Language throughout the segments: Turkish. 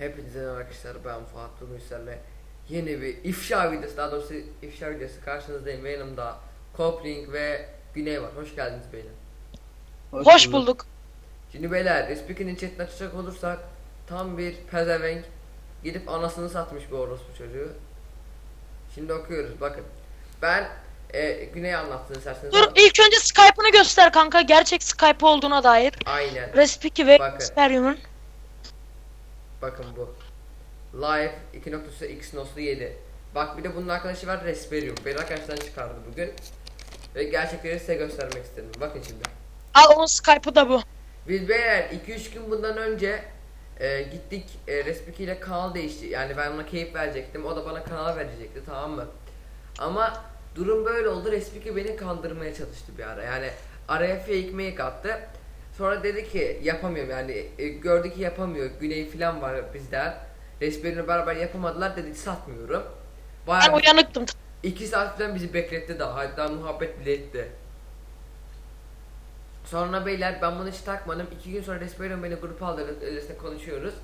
Hepinize merhaba arkadaşlar ben Fuat bugün sizlerle yeni bir ifşa videosu daha doğrusu ifşa videosu karşınızdayım ve yanımda Kopling ve Güney var hoş geldiniz beyler Hoş, bulduk. Şimdi beyler Respiki'nin chatini açacak olursak tam bir pezevenk gidip anasını satmış bir orospu çocuğu Şimdi okuyoruz bakın ben e, Güney anlatsın isterseniz Dur ilk önce Skype'ını göster kanka. Gerçek Skype olduğuna dair. Aynen Respiki ve Bakın. Sperium'un. Bakın bu. Live 2.x.7. Bak bir de bunun arkadaşı var Resperium. Beni arkadaşlar çıkardı bugün. Ve gerçekleri size göstermek istedim. Bakın şimdi. Al onun Skype'ı da bu. Biz beyler 2-3 gün bundan önce e, gittik e, Respiki ile kanal değişti. Yani ben ona keyif verecektim. O da bana kanal verecekti tamam mı? Ama durum böyle oldu. Respiki beni kandırmaya çalıştı bir ara. Yani araya fake make attı. Sonra dedi ki yapamıyorum yani e, gördü ki yapamıyor. Güney falan var bizden. Respiki'yle beraber yapamadılar dedi satmıyorum. Ben Bayağı bir- uyanıktım. İki saat falan bizi bekletti daha. Hatta muhabbet bile etti. Sonra beyler ben bunu hiç takmadım. İki gün sonra Resperium beni grupa aldı. Öylesine konuşuyoruz.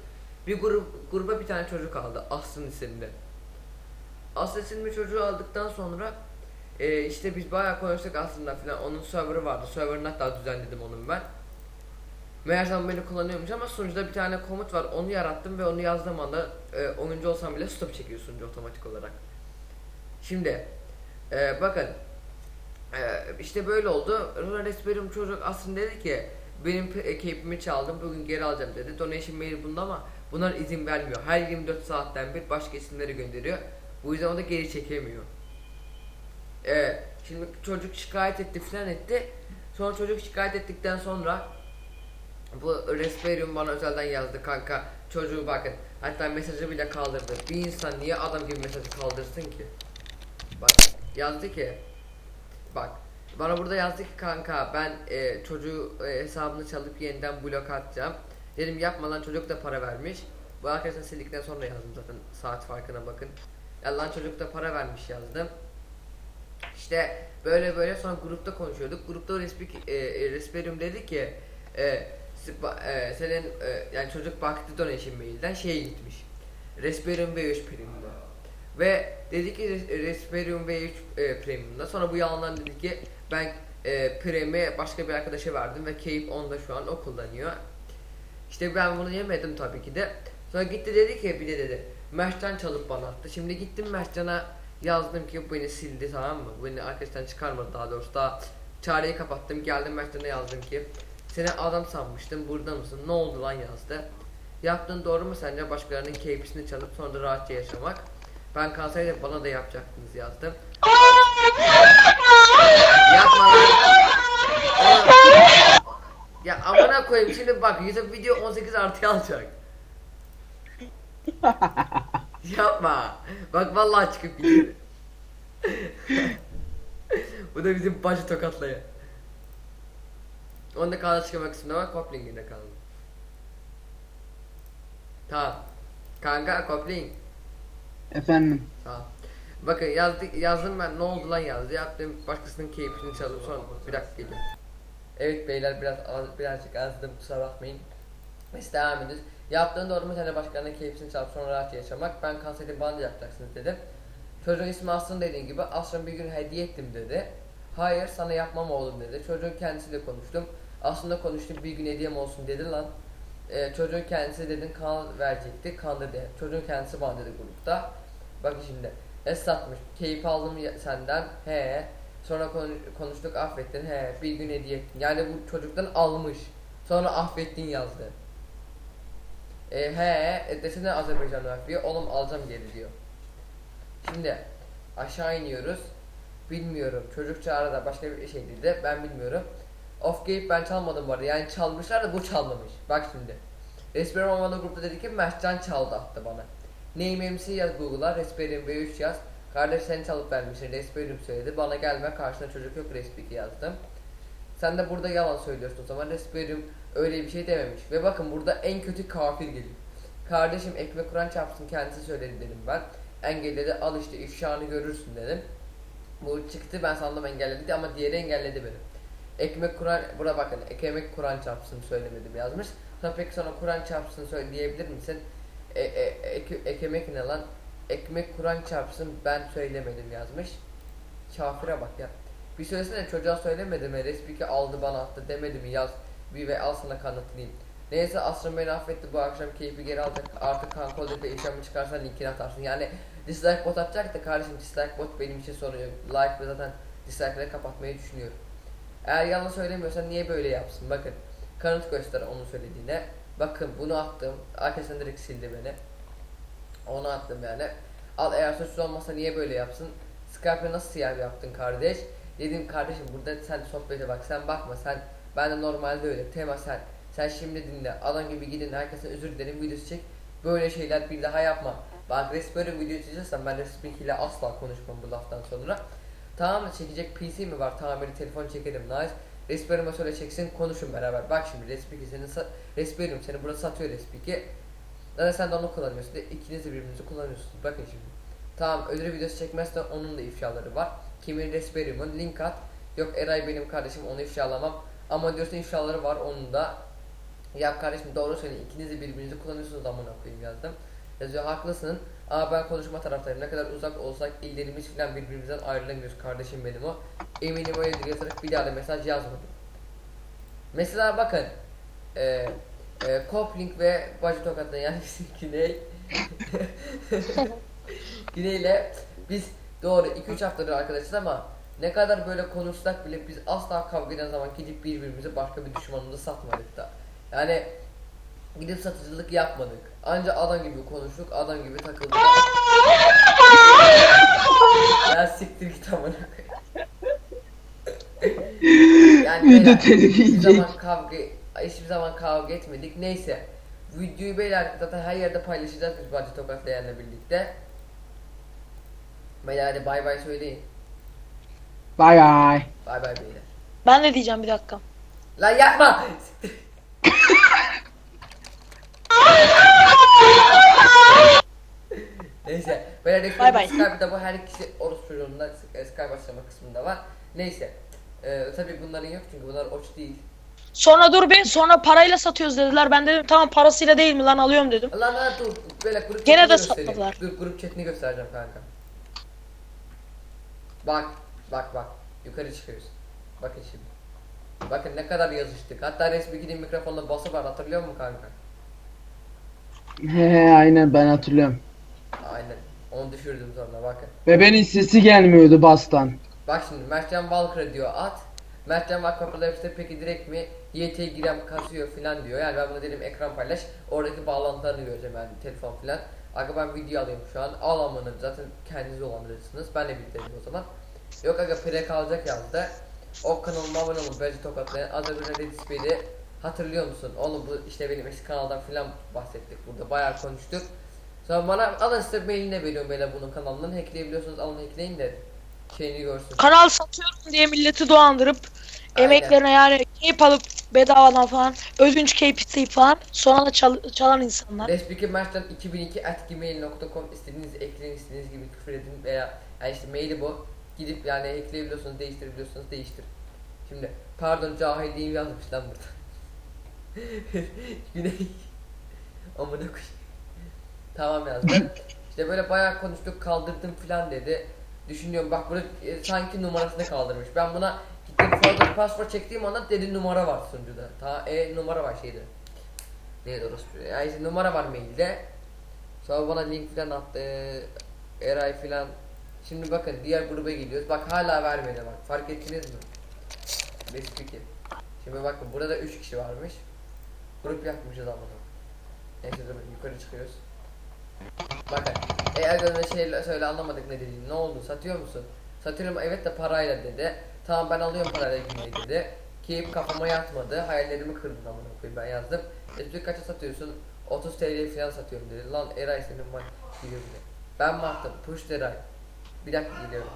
Bir grup, gruba bir tane çocuk aldı. Aslı'nın isimli. Aslı isimli çocuğu aldıktan sonra e, işte biz bayağı konuştuk aslında filan. Onun server'ı vardı. Server'ını hatta düzenledim onun ben. Meğersem beni kullanıyormuş ama sunucuda bir tane komut var. Onu yarattım ve onu yazdığım anda e, oyuncu olsam bile stop çekiyor sunucu otomatik olarak. Şimdi e, bakın e, işte böyle oldu. Sonra Resperium çocuk aslında dedi ki benim keyfimi çaldım bugün geri alacağım dedi. Donation mail bunda ama bunlar izin vermiyor. Her 24 saatten bir başka isimleri gönderiyor. Bu yüzden o da geri çekemiyor. E, şimdi çocuk şikayet etti filan etti. Sonra çocuk şikayet ettikten sonra bu Resperium bana özelden yazdı kanka. Çocuğu bakın. Hatta mesajı bile kaldırdı. Bir insan niye adam gibi mesajı kaldırsın ki? Bak yazdı ki bak. Bana burada yazdı ki kanka ben e, çocuğu e, hesabını çalıp yeniden blok atacağım. Dedim yapma lan çocuk da para vermiş. Bu arkadaşlar sildikten sonra yazdım zaten. Saat farkına bakın. Ya lan çocuk da para vermiş yazdım. İşte böyle böyle sonra grupta konuşuyorduk. Grupta Respik, e, e, Resperium dedi ki e, e, senin e, yani çocuk baktı donation mailden şeye gitmiş. Resperium V3 Premium'da. Ve dedi ki Res- Resperium V3 e, Premium'da. Sonra bu yalandan dedi ki ben e, Premium'e başka bir arkadaşa verdim ve Keyif onda şu an o kullanıyor. İşte ben bunu yemedim tabii ki de. Sonra gitti dedi ki bir de dedi Mertcan çalıp bana attı. Şimdi gittim Mertcan'a yazdım ki beni sildi tamam mı? Beni arkadaştan çıkarmadı daha doğrusu daha çareyi kapattım geldim Mertcan'a yazdım ki seni adam sanmıştım burada mısın ne oldu lan yazdı. Yaptığın doğru mu sence başkalarının keyfini çalıp sonra da rahatça yaşamak? Ben kalsaydım bana da yapacaktınız yazdım. Yapma. Ya amına koyayım şimdi bak YouTube video 18 artı alacak. Yapma. Bak vallahi çıkıp gidiyor. Bu da bizim başı tokatlaya. Onda kaldı çıkmak istiyorum ama Kopling'inde kaldı. Tamam. Kanka Kopling. Efendim. Tamam. Bakın yazdık, yazdım ben ne oldu lan yazdı. Yaptım başkasının keyfini çalıp sonra bir dakika geliyor. Evet beyler biraz az- birazcık azdım kusura bakmayın. Biz devam ediyoruz. Yaptığın doğru mu sen de başkalarının keyfini çalıp sonra rahatça yaşamak. Ben bana da yapacaksınız dedim. Çocuğun ismi Aslı'nın dediğin gibi Aslı'nın bir gün hediye ettim dedi. Hayır sana yapmam oğlum dedi. Çocuğun kendisiyle konuştum. Aslında konuştum bir gün hediyem olsun dedi lan. Ee, çocuğun kendisi dedin kan verecekti. Kan dedi. Çocuğun kendisi bana dedi grupta. Bak şimdi. Esatmış. Keyif aldım senden. He. Sonra konu- konuştuk affettin. He. Bir gün hediye ettin. Yani bu çocuktan almış. Sonra affettin yazdı. E, he. E, desene Azerbaycan harfi. Oğlum alacağım geri diyor. Şimdi aşağı iniyoruz. Bilmiyorum. Çocukça arada başka bir şey dedi. Ben bilmiyorum. Off Gate ben çalmadım bu arada. Yani çalmışlar da bu çalmamış. Bak şimdi. Resperium Amanda grupta dedi ki Mertcan çaldı attı bana. Name MC yaz Google'a. Resperium V3 yaz. Kardeş sen çalıp vermişsin. Resperium söyledi. Bana gelme karşına çocuk yok. Respik yazdım. Sen de burada yalan söylüyorsun o zaman. Resperium öyle bir şey dememiş. Ve bakın burada en kötü kafir geliyor. Kardeşim ekmek kuran çarpsın kendisi söyledi dedim ben. Engelledi al işte ifşanı görürsün dedim. Bu çıktı ben sandım engelledi ama diğeri engelledi beni. Ekmek kuran bura bakın ekmek kuran çarpsın söylemedim yazmış. Sonra peki sonra kuran çarpsın söyle diyebilir misin? e, e, ek, ekmek ne lan? Ekmek Kur'an çarpsın ben söylemedim yazmış. Kafire bak ya. Bir söylesene çocuğa söylemedim mi? Respiki aldı bana attı demedi mi yaz. Bir ve al sana kanıtlayayım. Neyse Asrın beni affetti bu akşam keyfi geri alacak. Artık kanka olacak da işlemini çıkarsan linkini atarsın. Yani dislike bot atacak da kardeşim dislike bot benim için sorun yok. Like ve zaten dislike'ları kapatmayı düşünüyorum. Eğer yalan söylemiyorsan niye böyle yapsın? Bakın kanıt göster onun söylediğine. Bakın bunu attım. Arkadaşlar direkt sildi beni. Onu attım yani. Al eğer suçsuz olmasa niye böyle yapsın? Skype'e nasıl siyah yaptın kardeş? Dedim kardeşim burada sen sohbete bak sen bakma sen ben de normalde öyle tema sen sen şimdi dinle adam gibi gidin herkese özür dilerim videosu çek böyle şeyler bir daha yapma bak Resper'in video çekeceksen ben Resper ile asla konuşmam bu laftan sonra tamam mı çekecek PC mi var tamiri telefon çekelim nice Resper'ime söyle çeksin konuşun beraber bak şimdi Resper'i senin Resper'im seni burada satıyor Resper'i Zaten sen de onu kullanıyorsun de ikiniz de birbirinizi kullanıyorsunuz bakın şimdi Tamam ödül videosu çekmezsen onun da ifşaları var. Kimin Resperium'un link at. Yok Eray benim kardeşim onu ifşalamam. Ama diyorsun ifşaları var onun da. Ya kardeşim doğru söyle ikiniz de birbirinizi kullanıyorsunuz amına koyayım yazdım. Yazıyor haklısın. Aa ben konuşma taraftayım. Ne kadar uzak olsak illerimiz falan birbirimizden ayrılamıyoruz kardeşim benim o. Eminim öyledir yazarak bir daha da mesaj yazmadım. Mesela bakın. Eee e, Coplink ve Bacı Tokat'la yani Güney Güney'le biz doğru 2-3 haftadır arkadaşız ama ne kadar böyle konuşsak bile biz asla kavga eden zaman gidip birbirimize başka bir düşmanımızı satmadık da. Yani gidip satıcılık yapmadık. Anca adam gibi konuştuk, adam gibi takıldık. ya siktir git amına koyayım. yani Video beyler, telif hiçbir yiyecek. zaman kavga hiçbir zaman kavga etmedik. Neyse. Videoyu beyler zaten her yerde paylaşacağız biz Bacı Tokatlayan'la birlikte. Beyler hadi bay bay söyleyin. Bay bay. Bay bay beyler. Ben de diyeceğim bir dakika. Lan yapma! Neyse. Beyler Bay bay. Skype'da bu her ikisi orospu çocuğunda Skype başlama kısmında var. Neyse. Ee, tabii bunların yok çünkü bunlar oç değil. Sonra dur bir sonra parayla satıyoruz dediler. Ben dedim tamam parasıyla değil mi lan alıyorum dedim. Lan lan dur. Böyle grup Gene de göstereyim. satmadılar. Dur grup chatini göstereceğim kanka. Bak. Bak bak. Yukarı çıkıyoruz. Bakın şimdi. Bakın ne kadar yazıştık. Hatta resmi gidin mikrofonla bası var hatırlıyor musun kanka? He he aynen ben hatırlıyorum. Aynen. Onu düşürdüm sonra bakın. Ve benim sesi gelmiyordu bastan. Bak şimdi Mertcan Valkyrie diyor at. Mertcan Valkyrie işte peki direkt mi YT girem kasıyor filan diyor. Yani ben buna dedim ekran paylaş. Oradaki bağlantılarını göreceğim yani telefon filan. Aga ben video alayım şu an. Al amanı zaten kendiniz dolandırırsınız. Ben de birlikteyim o zaman. Yok aga pre kalacak yazdı. O kanalıma abone olun. Bence tokatlayan. Az önce Bey'i hatırlıyor musun? Oğlum bu işte benim eski kanaldan filan bahsettik burada. Bayağı konuştuk. Sonra bana alın size mailine veriyorum böyle bunun kanalından. Hackleyebiliyorsunuz alın hackleyin de şeyini görsün. Kanal satıyorum diye milleti dolandırıp Aynen. emeklerine yani keyif alıp bedavadan falan ödünç keyif isteyip falan sonra da çal- çalan insanlar. Respiki Mert'ten 2002 at gmail.com istediğiniz ekleyin istediğiniz gibi küfür edin veya yani işte maili bu. Gidip yani ekleyebiliyorsunuz değiştirebiliyorsunuz değiştir. Şimdi pardon cahilliğim yazmış lan burada. Güney. Amına koyayım. Tamam yazdım. işte böyle bayağı konuştuk kaldırdım filan dedi. Düşünüyorum bak burada e, sanki numarasını kaldırmış. Ben buna gittim forward password çektiğim anda dedi numara var sunucuda. Ta e numara var şeyde. Neydi orası? Ya işte numara var mailde. Sonra bana link falan attı. Eray falan. Şimdi bakın diğer gruba gidiyoruz. Bak hala vermedi bak. Fark ettiniz mi? Bespiki. Şimdi bakın burada 3 kişi varmış. Grup yapmışız ama. Neyse durun yukarı çıkıyoruz. Bakın. Eğer gözüne şey söyle anlamadık ne dediğini. Ne oldu? Satıyor musun? Satıyorum evet de parayla dedi. Tamam ben alıyorum parayla günlüğü dedi. Keyif kafama yatmadı. Hayallerimi kırdın amına koyayım ben yazdım. Espri kaça satıyorsun? 30 TL falan satıyorum dedi. Lan Eray senin var gidiyor bile. Ben baktım push Eray. Bir dakika gidiyorum.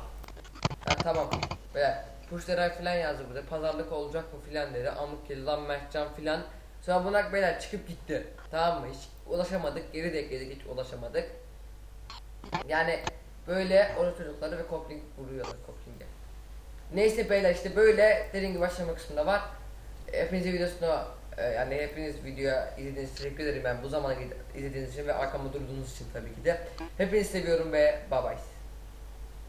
Ha tamam. Ve push Eray falan yazdı burada. Pazarlık olacak mı filan dedi. Amık lan Mertcan filan. Sonra bunak beyler çıkıp gitti. Tamam mı? Hiç ulaşamadık. Geri de ekledik hiç ulaşamadık. Yani böyle orası çocukları ve kopling vuruyorlar kopling'e. Neyse beyler işte böyle dediğim gibi başlama kısmında var. Hepinize videosunu Ee, yani hepiniz videoya izlediğiniz için teşekkür ederim ben bu zamana izlediğiniz için ve arkamda durduğunuz için tabii ki de. Hepinizi seviyorum ve bye bye.